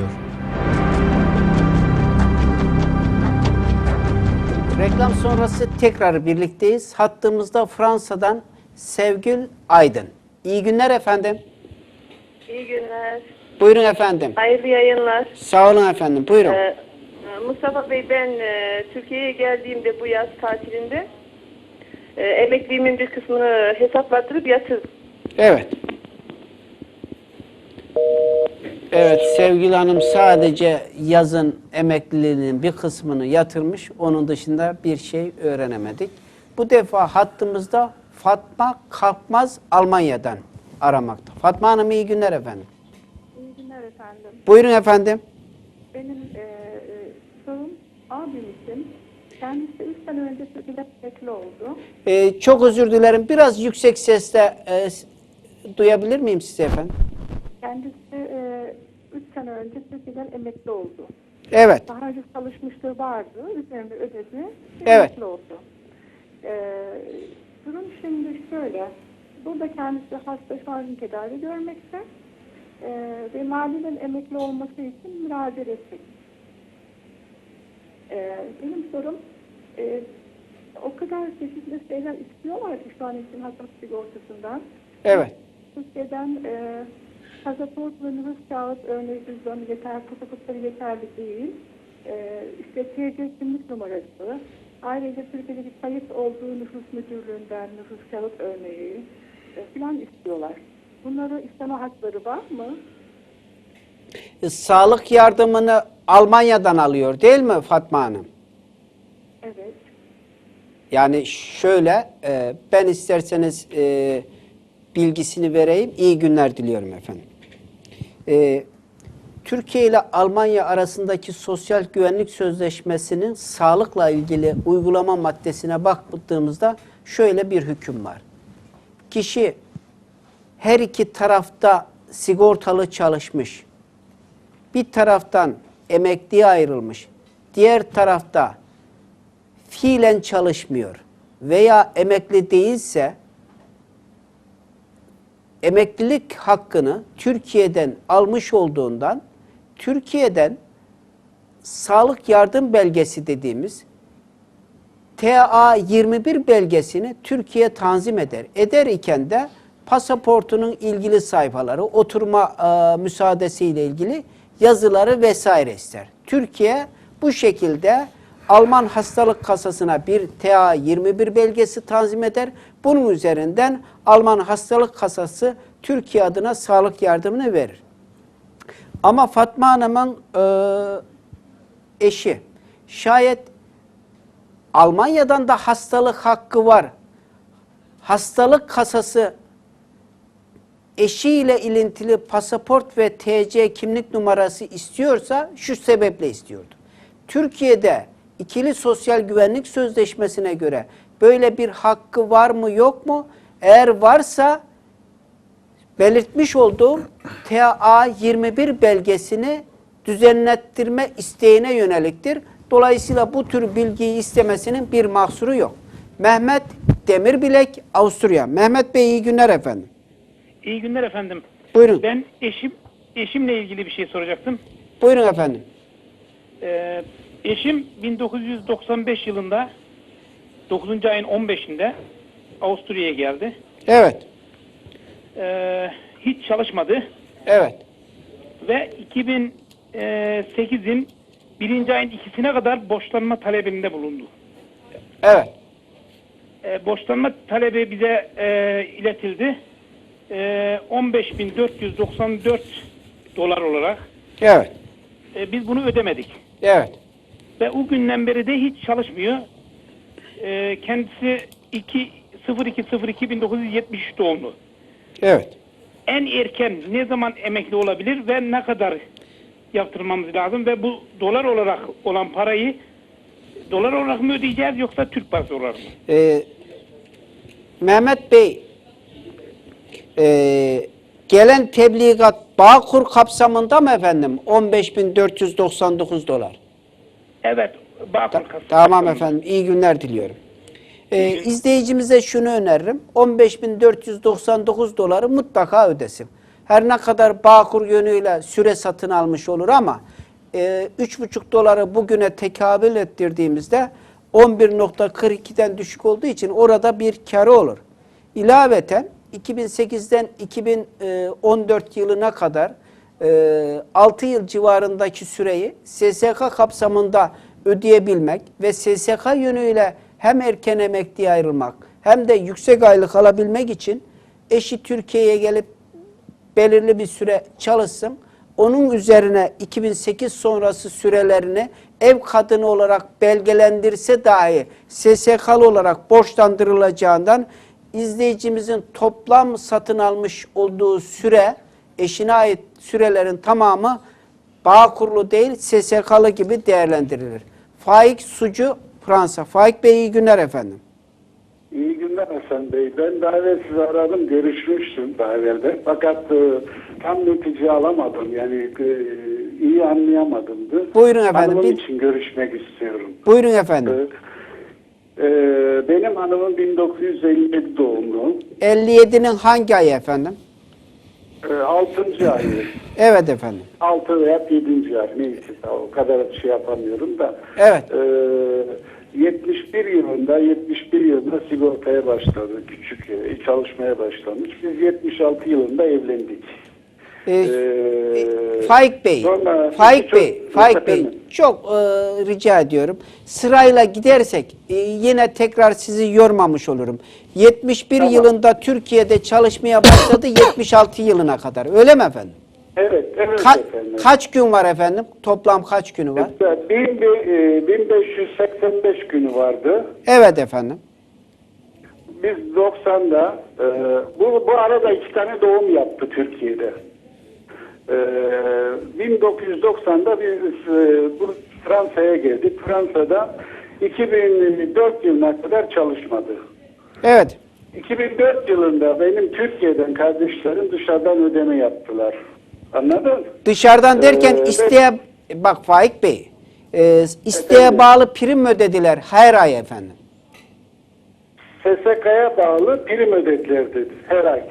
ediyor. Reklam sonrası tekrar birlikteyiz. Hattımızda Fransa'dan Sevgül Aydın. İyi günler efendim. İyi günler. Buyurun efendim. Hayırlı yayınlar. Sağ olun efendim. Buyurun. Ee, Mustafa Bey ben e, Türkiye'ye geldiğimde bu yaz tatilinde e, emekliğimin bir kısmını hesaplattırıp yatırdım. Evet. Evet Sevgili Hanım sadece yazın emekliliğinin bir kısmını yatırmış. Onun dışında bir şey öğrenemedik. Bu defa hattımızda Fatma Kalkmaz Almanya'dan aramakta. Fatma Hanım iyi günler efendim. İyi günler efendim. Buyurun efendim. Benim e, e, sorum abim için. Kendisi 3 sene önce Türkiye'de emekli oldu. Ee, çok özür dilerim. Biraz yüksek sesle e, duyabilir miyim sizi efendim? Kendisi 3 sene önce Türkiye'den emekli oldu. Evet. Daha önce çalışmışlığı vardı. Üzerinde ödedi. ve Evet. Emekli oldu. E, durum şimdi şöyle. Burada kendisi hasta şarjın tedavi görmekte. E, ve maliden emekli olması için müracaat edecek. Ee, benim sorum e, o kadar çeşitli şeyler istiyorlar ki şu an için hastalık sigortasından. Evet. Türkiye'den e, pasaport ve nüfus kağıt örneği cüzdanı yeter, pasaportları yeterli değil. E, işte TC kimlik numarası, ayrıca Türkiye'de bir kayıt olduğu nüfus müdürlüğünden nüfus kağıt örneği e, filan istiyorlar. Bunları isteme hakları var mı? E, Sağlık yardımını Almanya'dan alıyor değil mi Fatma Hanım? Evet. Yani şöyle, e, ben isterseniz e, bilgisini vereyim. İyi günler diliyorum efendim. E, Türkiye ile Almanya arasındaki sosyal güvenlik sözleşmesinin sağlıkla ilgili uygulama maddesine baktığımızda şöyle bir hüküm var. Kişi her iki tarafta sigortalı çalışmış, bir taraftan emekliye ayrılmış, diğer tarafta fiilen çalışmıyor veya emekli değilse emeklilik hakkını Türkiye'den almış olduğundan Türkiye'den sağlık yardım belgesi dediğimiz TA 21 belgesini Türkiye tanzim eder. Eder iken de pasaportunun ilgili sayfaları, oturma e, müsaadesiyle ilgili yazıları vesaire ister. Türkiye bu şekilde Alman hastalık kasasına bir TA 21 belgesi tanzim eder. Bunun üzerinden Alman hastalık kasası Türkiye adına sağlık yardımını verir. Ama Fatma Hanım'ın e, eşi şayet Almanya'dan da hastalık hakkı var. Hastalık kasası eşiyle ilintili pasaport ve TC kimlik numarası istiyorsa şu sebeple istiyordu. Türkiye'de ikili sosyal güvenlik sözleşmesine göre böyle bir hakkı var mı yok mu? Eğer varsa belirtmiş olduğum TA 21 belgesini düzenlettirme isteğine yöneliktir. Dolayısıyla bu tür bilgiyi istemesinin bir mahsuru yok. Mehmet Demirbilek, Avusturya. Mehmet Bey iyi günler efendim. İyi günler efendim. Buyurun. Ben eşim eşimle ilgili bir şey soracaktım. Buyurun efendim. Ee, eşim 1995 yılında 9. ayın 15'inde Avusturya'ya geldi. Evet. Ee, hiç çalışmadı Evet. ve 2008'in birinci ayın ikisine kadar borçlanma talebinde bulundu. Evet. Ee, borçlanma talebi bize e, iletildi. Ee, 15.494 dolar olarak. Evet. Ee, biz bunu ödemedik. Evet. Ve o günden beri de hiç çalışmıyor. Ee, kendisi 2 02 1973 doğumlu. Evet. En erken ne zaman emekli olabilir ve ne kadar yaptırmamız lazım ve bu dolar olarak olan parayı dolar olarak mı ödeyeceğiz yoksa Türk parası olarak mı? Ee, Mehmet Bey, ee, gelen tebligat Bağkur kapsamında mı efendim? 15.499 dolar. Evet, Bağkur Ta- tamam efendim. İyi günler diliyorum. Ee, izleyicimize şunu öneririm. 15.499 doları mutlaka ödesin. her ne kadar Bağkur yönüyle süre satın almış olur ama e, 3,5 doları bugüne tekabül ettirdiğimizde 11.42'den düşük olduğu için orada bir karı olur. İlaveten 2008'den 2014 yılına kadar 6 yıl civarındaki süreyi SSK kapsamında ödeyebilmek ve SSK yönüyle hem erken emekliye ayrılmak hem de yüksek aylık alabilmek için eşi Türkiye'ye gelip belirli bir süre çalışsın. Onun üzerine 2008 sonrası sürelerini ev kadını olarak belgelendirse dahi SSK'lı olarak borçlandırılacağından izleyicimizin toplam satın almış olduğu süre eşine ait sürelerin tamamı bağ kurulu değil SSK'lı gibi değerlendirilir. Faik Sucu Fransa. Faik Bey iyi günler efendim. İyi günler Hasan Bey. Ben daha evvel sizi aradım, görüşmüştüm daha evvel Fakat e, tam netice alamadım. Yani e, iyi anlayamadımdı. Buyurun efendim, Hanımım için görüşmek istiyorum. Buyurun efendim. E, e, benim hanımım 1957 doğumlu. 57'nin hangi ayı efendim? E, 6. ayı. Evet efendim. 6 veya 7. ay neyse o kadar şey yapamıyorum da. Evet. E, 71 yılında 71 yılında sigortaya başladı. Küçük e, çalışmaya başlamış. Biz 76 yılında evlendik. Ee, Ee, Faik Bey, sonra- Faik çok- Bey, Faik Bey efendim. çok e, rica ediyorum. Sırayla gidersek e, yine tekrar sizi yormamış olurum. 71 Tamam. yılında Türkiye'de çalışmaya başladı 76 yılına kadar. Öyle mi efendim? Evet, evet Ka- efendim. kaç gün var efendim? Toplam kaç günü var? Mesela bin- e, 1585 günü vardı. Evet efendim. Biz 90'da e, bu, bu arada iki tane doğum yaptı Türkiye'de. E, 1990'da biz e, Fransa'ya geldik. Fransa'da 2004 yılına kadar çalışmadı. Evet. 2004 yılında benim Türkiye'den kardeşlerim dışarıdan ödeme yaptılar. Anladın? Dışarıdan derken Ee, isteğe bak Faik Bey. E, isteğe Efendim? bağlı prim ödediler her ay efendim? SSK'ya bağlı prim ödediler dedi her ay.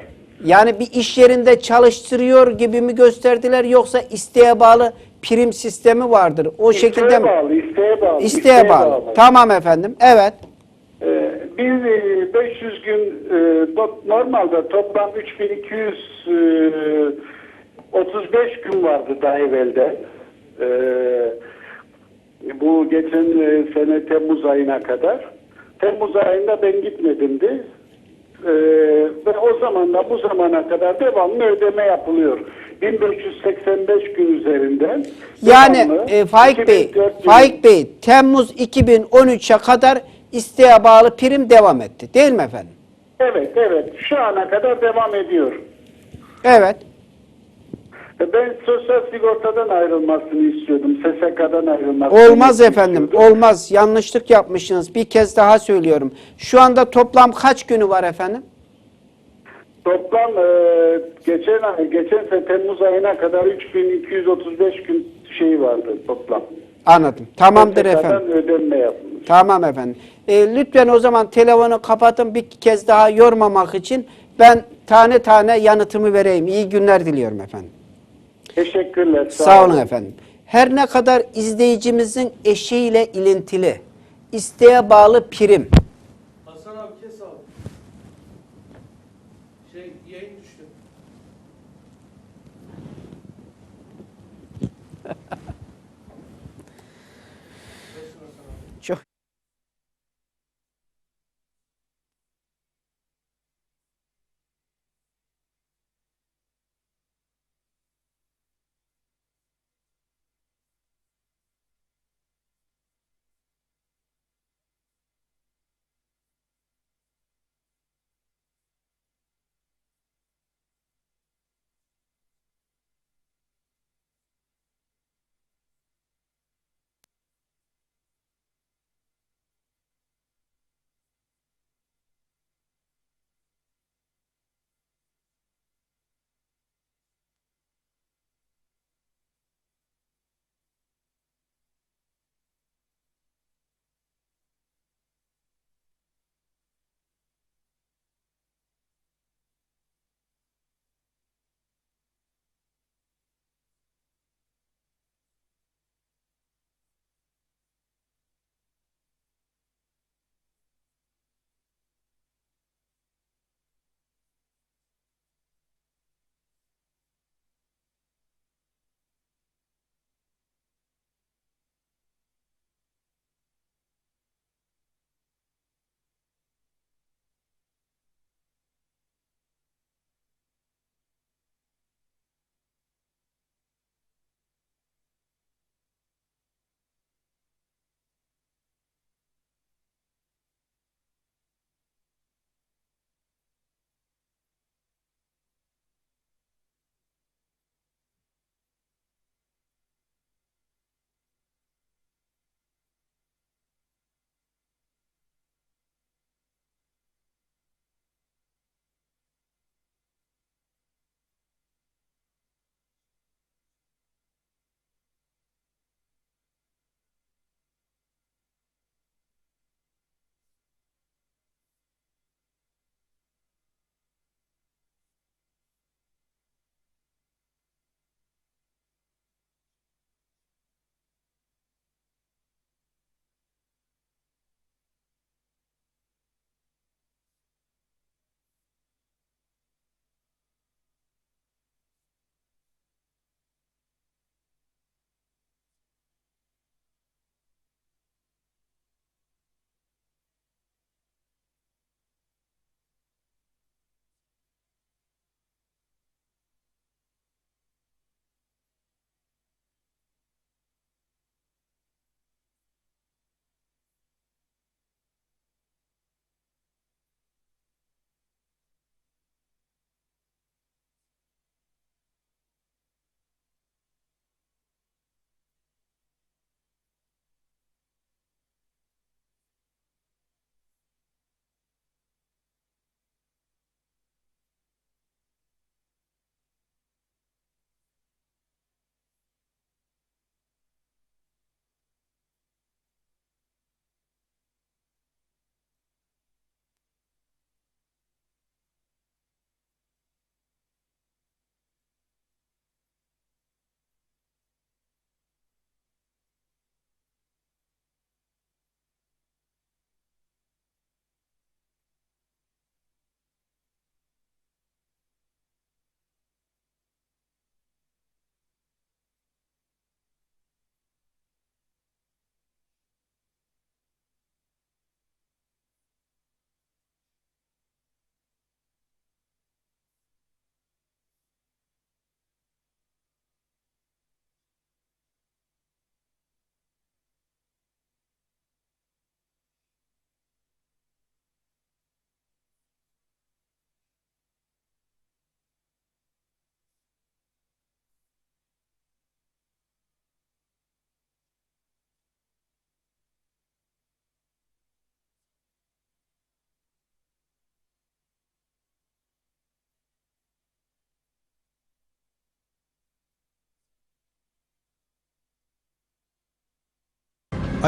Yani bir iş yerinde çalıştırıyor gibi mi gösterdiler yoksa isteğe bağlı prim sistemi vardır. O şekilde İsteğe mi? bağlı, isteğe bağlı. İsteğe bağlı. Tamam efendim. Evet. Ee, biz e, 500 gün e, normalde toplam 3200 e, 35 gün vardı daha evvelde. Ee, bu geçen e, sene Temmuz ayına kadar. Temmuz ayında ben gitmedim de. Ee, ve o zamandan bu zamana kadar devamlı ödeme yapılıyor. 1585 gün üzerinden. Yani e, Faik Bey, 2004 yılı- Faik Bey Temmuz 2013'e kadar isteğe bağlı prim devam etti. Değil mi efendim? Evet, evet. Şu ana kadar devam ediyor. Evet. Ben sosyal sigortadan ayrılmasını istiyordum. SSK'dan ayrılmasını Olmaz efendim. istiyordum. Olmaz. Yanlışlık yapmışsınız. Bir kez daha söylüyorum. Şu anda toplam kaç günü var efendim? Toplam e, geçen ay, geçen sene Temmuz ayına kadar 3235 gün şey vardı toplam. Anladım. Tamamdır SSK'dan efendim. ödenme yapılmış. Tamam efendim. E, lütfen o zaman telefonu kapatın bir kez daha yormamak için ben tane tane yanıtımı vereyim. İyi günler diliyorum efendim. Teşekkürler. Sağ olun efendim. Her ne kadar izleyicimizin eşiyle ilintili, isteğe bağlı prim,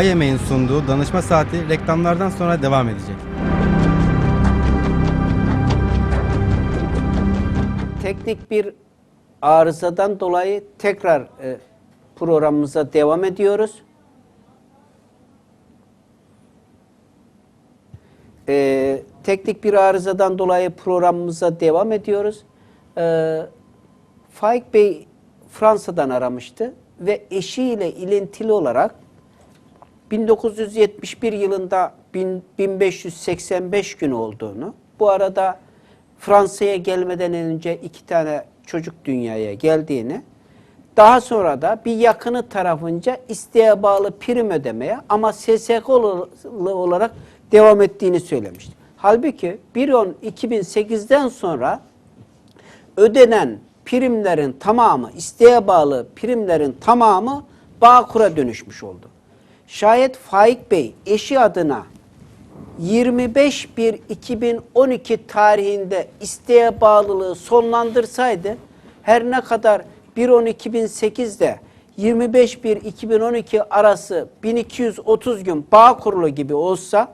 IME'in sunduğu danışma saati reklamlardan sonra devam edecek. Teknik bir arızadan dolayı tekrar e, programımıza devam ediyoruz. E, teknik bir arızadan dolayı programımıza devam ediyoruz. E, Faik Bey Fransa'dan aramıştı ve eşiyle ilintili olarak 1971 yılında bin- 1585 gün olduğunu, bu arada Fransa'ya gelmeden önce iki tane çocuk dünyaya geldiğini, daha sonra da bir yakını tarafınca isteğe bağlı prim ödemeye ama SSK'lı olarak devam ettiğini söylemişti. Halbuki 1.10.2008'den sonra ödenen primlerin tamamı, isteğe bağlı primlerin tamamı Bağkur'a dönüşmüş oldu. Şayet Faik Bey eşi adına 25.1.2012 tarihinde isteğe bağlılığı sonlandırsaydı her ne kadar 1.10.2008'de 25.1.2012 arası 1230 gün bağ kurulu gibi olsa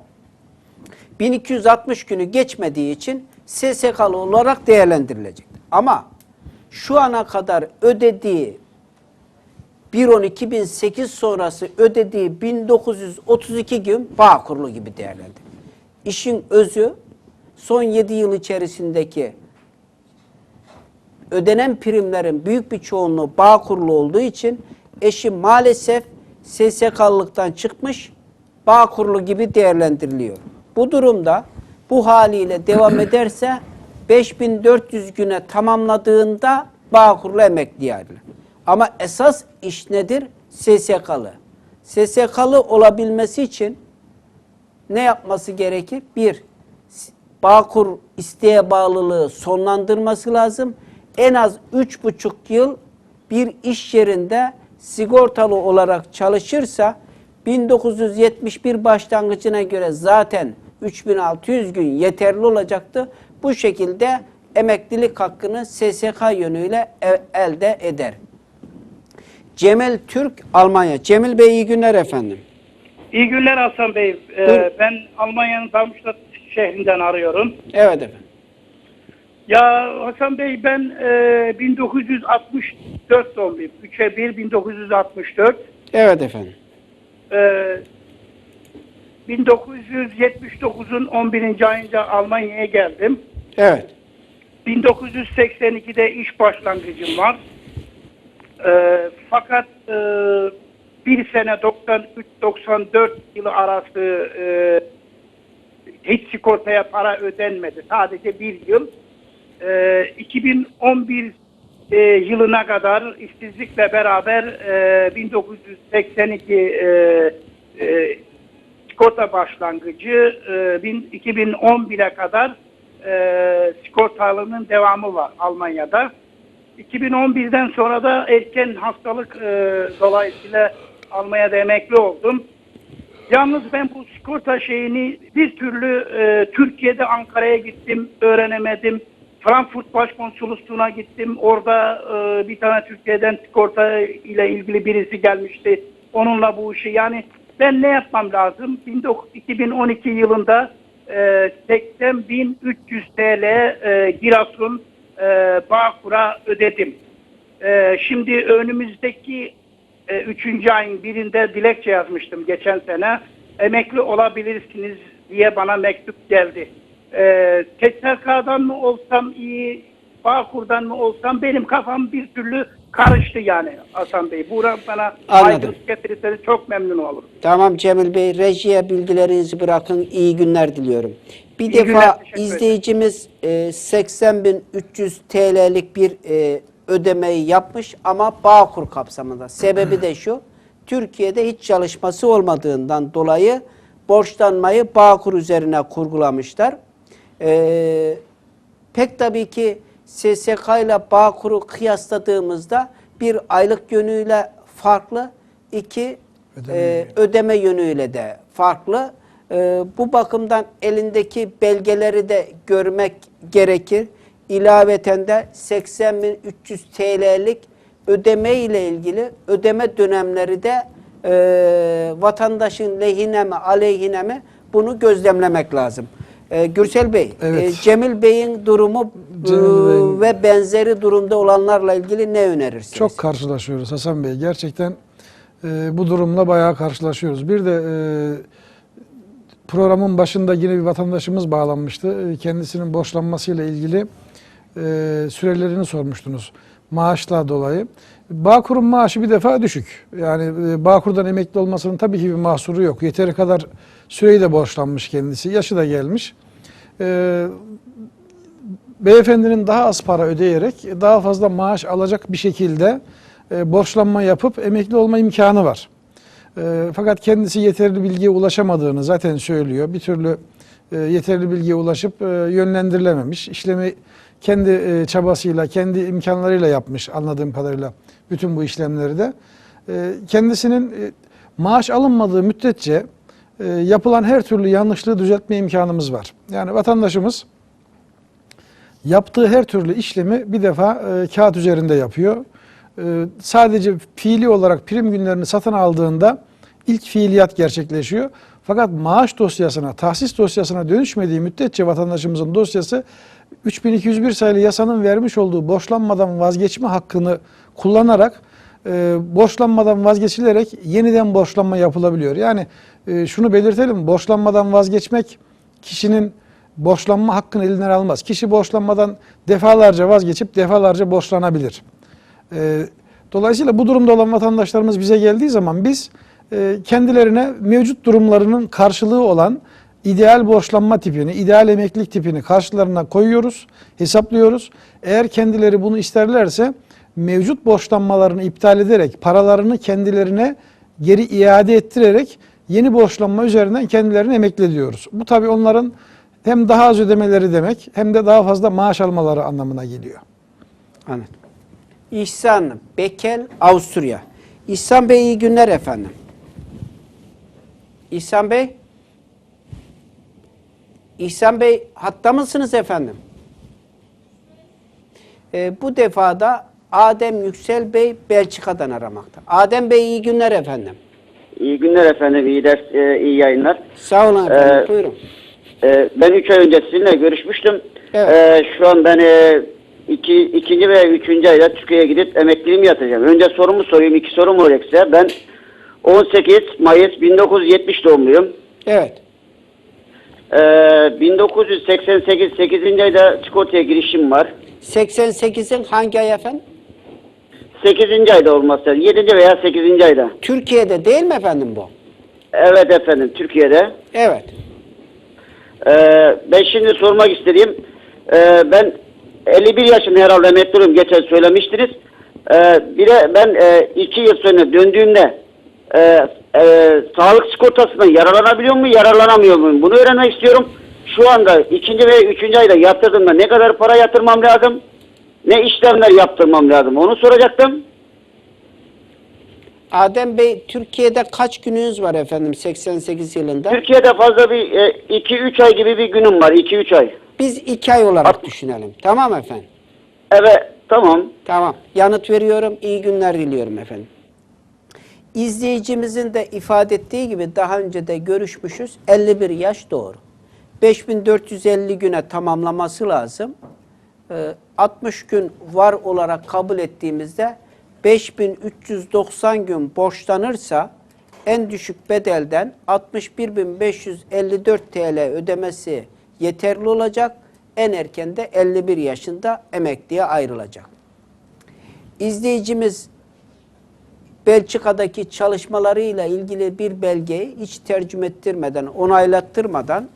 1260 günü geçmediği için SSK'lı olarak değerlendirilecek. Ama şu ana kadar ödediği 1.10.2008 sonrası ödediği 1932 gün bağ kurulu gibi değerlendir. İşin özü son 7 yıl içerisindeki ödenen primlerin büyük bir çoğunluğu bağ kurulu olduğu için eşi maalesef SSK'lılıktan çıkmış bağ kurulu gibi değerlendiriliyor. Bu durumda bu haliyle devam ederse 5400 güne tamamladığında bağ kurulu emekli ayrılır. Ama esas iş nedir? SSK'lı. SSK'lı olabilmesi için ne yapması gerekir? Bir, Bağkur isteğe bağlılığı sonlandırması lazım. En az üç buçuk yıl bir iş yerinde sigortalı olarak çalışırsa 1971 başlangıcına göre zaten 3600 gün yeterli olacaktı. Bu şekilde emeklilik hakkını SSK yönüyle e- elde eder. Cemil Türk, Almanya. Cemil Bey iyi günler efendim. İyi günler Hasan Bey. Ee, ben Almanya'nın Darmstadt şehrinden arıyorum. Evet efendim. Ya Hasan Bey ben e, 1964 doğumluyum. 3'e 1 1964. Evet efendim. Ee, 1979'un 11. ayında Almanya'ya geldim. Evet. 1982'de iş başlangıcım var. Ee, fakat e, bir sene 93-94 yılı arası e, hiç sigortaya para ödenmedi. Sadece bir yıl. Ee, 2011 e, yılına kadar işsizlikle beraber e, 1982 e, e, sigorta başlangıcı e, bin- 2011'e kadar e, sigortalının devamı var Almanya'da. 2011'den sonra da erken hastalık e, dolayısıyla Almanya'da emekli oldum. Yalnız ben bu sigorta şeyini bir türlü e, Türkiye'de Ankara'ya gittim, öğrenemedim. Frankfurt Başkonsolosluğu'na gittim. Orada e, bir tane Türkiye'den sigorta ile ilgili birisi gelmişti. Onunla bu işi yani ben ne yapmam lazım? 19 2012 yılında e, 80.300 TL e, Giresun e, Bağkur'a ödedim. E, şimdi önümüzdeki e, üçüncü ayın birinde dilekçe yazmıştım geçen sene. Emekli olabilirsiniz diye bana mektup geldi. E, TSK'dan mı olsam iyi, Bağkur'dan mı olsam benim kafam bir türlü karıştı yani Hasan Bey. Buna bana Anladım. aydınlık getirirseniz çok memnun olurum. Tamam Cemil Bey, rejiye bilgilerinizi bırakın. İyi günler diliyorum. Bir İyi defa günler, teşekkür ederim. izleyicimiz e, 80.300 TL'lik bir e, ödemeyi yapmış ama Bağkur kapsamında. Sebebi de şu, Türkiye'de hiç çalışması olmadığından dolayı borçlanmayı Bağkur üzerine kurgulamışlar. E, pek tabii ki SSK ile Bağkur'u kıyasladığımızda bir aylık yönüyle farklı, iki e, ödeme yönüyle de farklı. E, bu bakımdan elindeki belgeleri de görmek gerekir. İlaveten de 80.300 TL'lik ödeme ile ilgili ödeme dönemleri de e, vatandaşın lehine mi aleyhine mi bunu gözlemlemek lazım. E, Gürsel Bey, Evet. e, Cemil Bey'in durumu Cemil e, Bey'in- ve benzeri durumda olanlarla ilgili ne önerirsiniz? Çok karşılaşıyoruz Hasan Bey. Gerçekten e, bu durumla bayağı karşılaşıyoruz. Bir de e, programın başında yine bir vatandaşımız bağlanmıştı. E, kendisinin borçlanmasıyla ilgili e, sürelerini sormuştunuz. Maaşla dolayı. Bağkur'un maaşı bir defa düşük. Yani e, Bağkur'dan emekli olmasının tabii ki bir mahsuru yok. Yeteri kadar süreyi de borçlanmış kendisi. Yaşı da gelmiş. E, beyefendinin daha az para ödeyerek daha fazla maaş alacak bir şekilde e, borçlanma yapıp emekli olma imkanı var. E, fakat kendisi yeterli bilgiye ulaşamadığını zaten söylüyor. Bir türlü e, yeterli bilgiye ulaşıp e, yönlendirilememiş. İşlemi kendi e, çabasıyla, kendi imkanlarıyla yapmış anladığım kadarıyla bütün bu işlemleri de. E, kendisinin e, maaş alınmadığı müddetçe yapılan her türlü yanlışlığı düzeltme imkanımız var. Yani vatandaşımız yaptığı her türlü işlemi bir defa kağıt üzerinde yapıyor. Sadece fiili olarak prim günlerini satın aldığında ilk fiiliyat gerçekleşiyor. Fakat maaş dosyasına, tahsis dosyasına dönüşmediği müddetçe vatandaşımızın dosyası 3201 sayılı yasanın vermiş olduğu borçlanmadan vazgeçme hakkını kullanarak e, borçlanmadan vazgeçilerek yeniden borçlanma yapılabiliyor. Yani e, şunu belirtelim, borçlanmadan vazgeçmek kişinin borçlanma hakkını elinden almaz. Kişi borçlanmadan defalarca vazgeçip defalarca borçlanabilir. E, dolayısıyla bu durumda olan vatandaşlarımız bize geldiği zaman biz kendilerine mevcut durumlarının karşılığı olan ideal borçlanma tipini, ideal emeklilik tipini karşılarına koyuyoruz, hesaplıyoruz. Eğer kendileri bunu isterlerse mevcut borçlanmalarını iptal ederek paralarını kendilerine geri iade ettirerek yeni borçlanma üzerinden kendilerini emekli ediyoruz. Bu tabii onların hem daha az ödemeleri demek hem de daha fazla maaş almaları anlamına geliyor. Anladım. İhsan Bekel, Avusturya. İhsan Bey iyi günler efendim. İhsan Bey. İhsan Bey hatta mısınız efendim? Ee, bu defada Adem Yüksel Bey Belçika'dan aramakta. Adem Bey iyi günler efendim. İyi günler efendim, iyi ders, e, iyi yayınlar. Sağ olun efendim. Ee, Buyurun. E, ben üç ay önce sizinle görüşmüştüm. Evet. E, şu an ben e, iki, ikinci veya üçüncü ayda Türkiye'ye gidip emekliliğimi yatacağım. Önce sorumu sorayım, iki sorum olacak size. Ben 18 Mayıs 1970 doğumluyum. Evet. E, 1988 8. ayda sigortaya girişim var. 88'in hangi ay efendim? 8. ayda olmazsa 7. veya 8. ayda. Türkiye'de değil mi efendim bu? Evet efendim, Türkiye'de. Evet. Ee, ben şimdi sormak istediğim, ee, ben 51 yaşında herhalde emekliyim geçen söylemiştiniz. Ee, bir de ben 2 yıl sonra döndüğümde e, e, sağlık sigortasından yararlanabiliyor muyum, yararlanamıyor muyum? Bunu öğrenmek istiyorum. Şu anda ikinci ve üçüncü ayda yatırdığımda ne kadar para yatırmam lazım? Ne işlemler yaptırmam lazım? Onu soracaktım. Adem Bey Türkiye'de kaç gününüz var efendim 88 yılında? Türkiye'de fazla bir 2-3 ay gibi bir günüm var. 2-3 ay. Biz iki ay olarak düşünelim. Tamam efendim. Evet, tamam. Tamam. Yanıt veriyorum. İyi günler diliyorum efendim. İzleyicimizin de ifade ettiği gibi daha önce de görüşmüşüz. 51 yaş doğru. 5450 güne tamamlaması lazım. Ee, 60 gün var olarak kabul ettiğimizde 5390 gün borçlanırsa en düşük bedelden 61.554 TL ödemesi yeterli olacak. En erken de 51 yaşında emekliye ayrılacak. İzleyicimiz Belçika'daki çalışmalarıyla ilgili bir belgeyi hiç tercüme ettirmeden, onaylattırmadan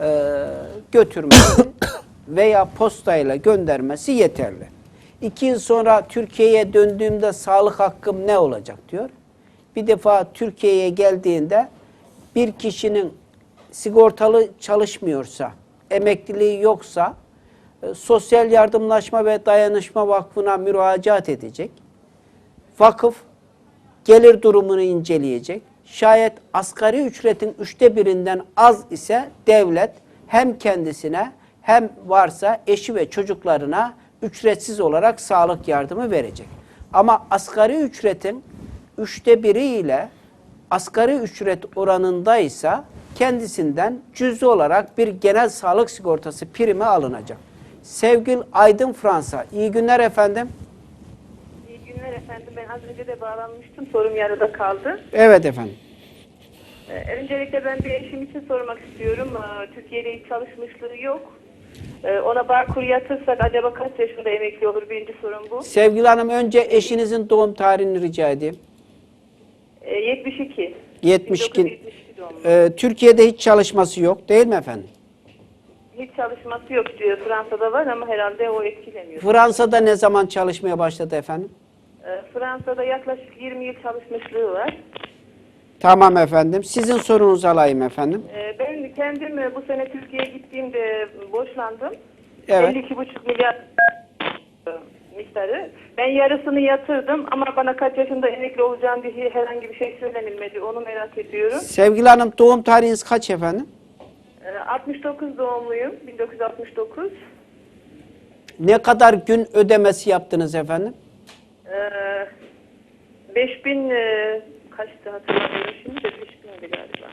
e, götürmesi veya postayla göndermesi yeterli. İki yıl sonra Türkiye'ye döndüğümde sağlık hakkım ne olacak diyor. Bir defa Türkiye'ye geldiğinde bir kişinin sigortalı çalışmıyorsa, emekliliği yoksa e, Sosyal Yardımlaşma ve Dayanışma Vakfı'na müracaat edecek. Vakıf gelir durumunu inceleyecek. Şayet asgari ücretin üçte birinden az ise devlet hem kendisine hem varsa eşi ve çocuklarına ücretsiz olarak sağlık yardımı verecek. Ama asgari ücretin üçte biri ile asgari ücret oranındaysa kendisinden cüz'i olarak bir genel sağlık sigortası primi alınacak. Sevgili Aydın Fransa, iyi günler efendim. Efendim. Ben az önce de bağlanmıştım. Sorum yarıda kaldı. Evet efendim. Ee, öncelikle ben bir eşim için sormak istiyorum. Ee, Türkiye'de hiç çalışmışlığı yok. Ee, ona Bağkur yatırsak acaba kaç yaşında emekli olur? Birinci sorum bu. Sevgili hanım önce eşinizin doğum tarihini rica edeyim. Ee, 72. 72. 1972 doğumlu. Ee, Türkiye'de hiç çalışması yok değil mi efendim? Hiç çalışması yok diyor. Fransa'da var ama herhalde o etkilemiyor. Fransa'da ne zaman çalışmaya başladı efendim? Ee, Fransa'da yaklaşık 20 yıl çalışmışlığı var. Tamam efendim. Sizin sorunuzu alayım efendim. Ee, ben kendim e, bu sene Türkiye'ye gittiğimde borçlandım. Evet. 52,5 milyar e, miktarı. Ben yarısını yatırdım ama bana kaç yaşında emekli olacağım diye herhangi bir şey söylenilmedi. Onu merak ediyorum. Sevgili hanım doğum tarihiniz kaç efendim? Ee, 69 doğumluyum. 1969. Ne kadar gün ödemesi yaptınız efendim? Ee, 5000 e, kaçtı hatırlamıyorum şimdi de 5000'di galiba.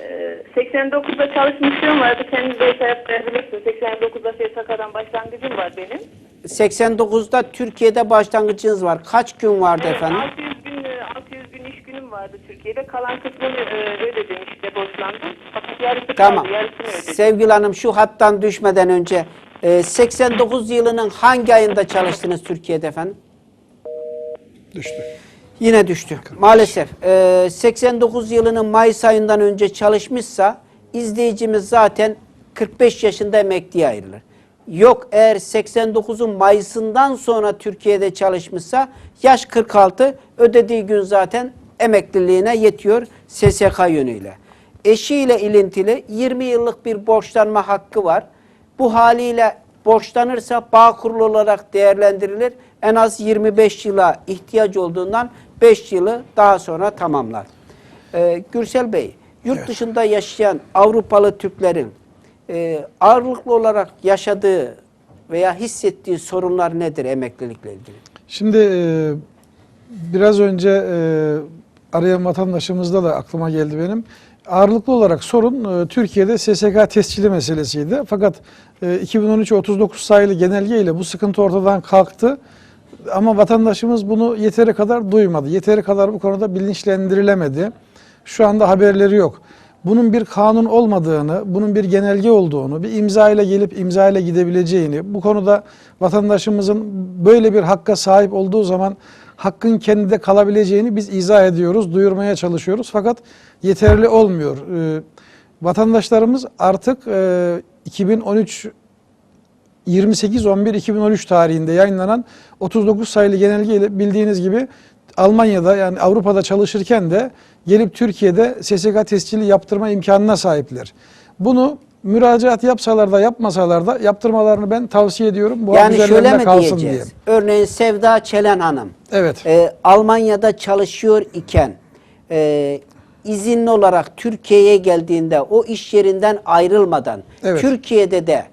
Ee, 89'da çalışmışlığım vardı. Kendiniz de hesap verebilirsiniz. 89'da SSK'dan başlangıcım var benim. 89'da Türkiye'de başlangıcınız var. Kaç gün vardı Evet, efendim? 600 gün, e, 600 gün iş günüm vardı Türkiye'de. Kalan kısmını e, ödedim işte borçlandım. Fakat yarısı Tamam. kaldı. Yarısını ödedim. Sevgili hanım şu hattan düşmeden önce e, 89 yılının hangi ayında çalıştınız Türkiye'de efendim? Düştü. Yine düştü. Maalesef. e, 89 yılının Mayıs ayından önce çalışmışsa izleyicimiz zaten 45 yaşında emekliye ayrılır. Yok eğer 89'un Mayıs'ından sonra Türkiye'de çalışmışsa yaş 46 ödediği gün zaten emekliliğine yetiyor SSK yönüyle. Eşiyle ilintili 20 yıllık bir borçlanma hakkı var. Bu haliyle borçlanırsa bağ kurulu olarak değerlendirilir. En az 25 yıla ihtiyaç olduğundan 5 yılı daha sonra tamamlar. Ee, Gürsel Bey, yurt dışında yaşayan Avrupalı Türklerin e, ağırlıklı olarak yaşadığı veya hissettiği sorunlar nedir emeklilikle ilgili? Şimdi e, biraz önce e, arayan vatandaşımızda da aklıma geldi benim. Ağırlıklı olarak sorun e, Türkiye'de SSK tescili meselesiydi. Fakat e, 2013-39 sayılı genelge ile bu sıkıntı ortadan kalktı. Ama vatandaşımız bunu yeteri kadar duymadı. Yeteri kadar bu konuda bilinçlendirilemedi. Şu anda haberleri yok. Bunun bir kanun olmadığını, bunun bir genelge olduğunu, bir imza ile gelip imza ile gidebileceğini, bu konuda vatandaşımızın böyle bir hakka sahip olduğu zaman hakkın kendinde kalabileceğini biz izah ediyoruz, duyurmaya çalışıyoruz. Fakat yeterli olmuyor. Ee, vatandaşlarımız artık e, 2013 28-11-2013 tarihinde yayınlanan 39 sayılı genelgeyle bildiğiniz gibi Almanya'da yani Avrupa'da çalışırken de gelip Türkiye'de SSK tescili yaptırma imkanına sahipler. Bunu müracaat yapsalar da yapmasalar da yaptırmalarını ben tavsiye ediyorum. Bu yani şöyle mi kalsın diyeceğiz? diye. Örneğin Sevda Çelen Hanım Evet. e, Almanya'da çalışıyor iken e, izinli olarak Türkiye'ye geldiğinde o iş yerinden ayrılmadan Evet. Türkiye'de de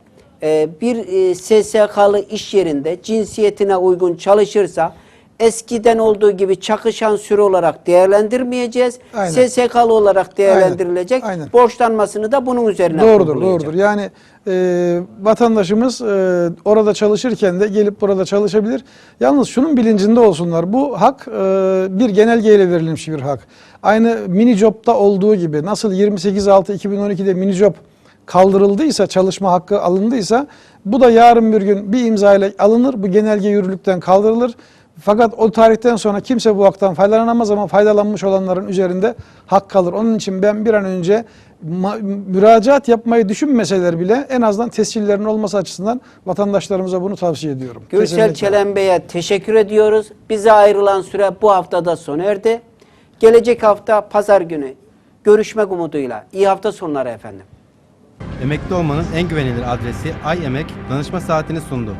e, bir e, SSK'lı iş yerinde cinsiyetine uygun çalışırsa eskiden olduğu gibi çakışan süre olarak değerlendirmeyeceğiz. Aynen. SSK'lı olarak değerlendirilecek. Aynen. Borçlanmasını da bunun üzerine Doğrudur, doğrudur. Yani e, vatandaşımız e, orada çalışırken de gelip burada çalışabilir. Yalnız şunun bilincinde olsunlar. Bu hak e, bir genelgeyle verilmiş bir hak. Aynı mini job'da olduğu gibi nasıl 28.6.2012'de mini job kaldırıldıysa, çalışma hakkı alındıysa bu da yarın bir gün bir imza ile alınır. Bu genelge yürürlükten kaldırılır. Fakat o tarihten sonra kimse bu haktan faydalanamaz ama faydalanmış olanların üzerinde hak kalır. Onun için ben bir an önce müracaat yapmayı düşünmeseler bile en azından tescillerin olması açısından vatandaşlarımıza bunu tavsiye ediyorum. Gürsel Kesinlikle. Çelen Bey'e teşekkür ediyoruz. Bize ayrılan süre bu haftada sona erdi. Gelecek hafta pazar günü görüşmek umuduyla. İyi hafta sonları efendim. Emekli olmanın en güvenilir adresi Ay Emek danışma saatini sundu.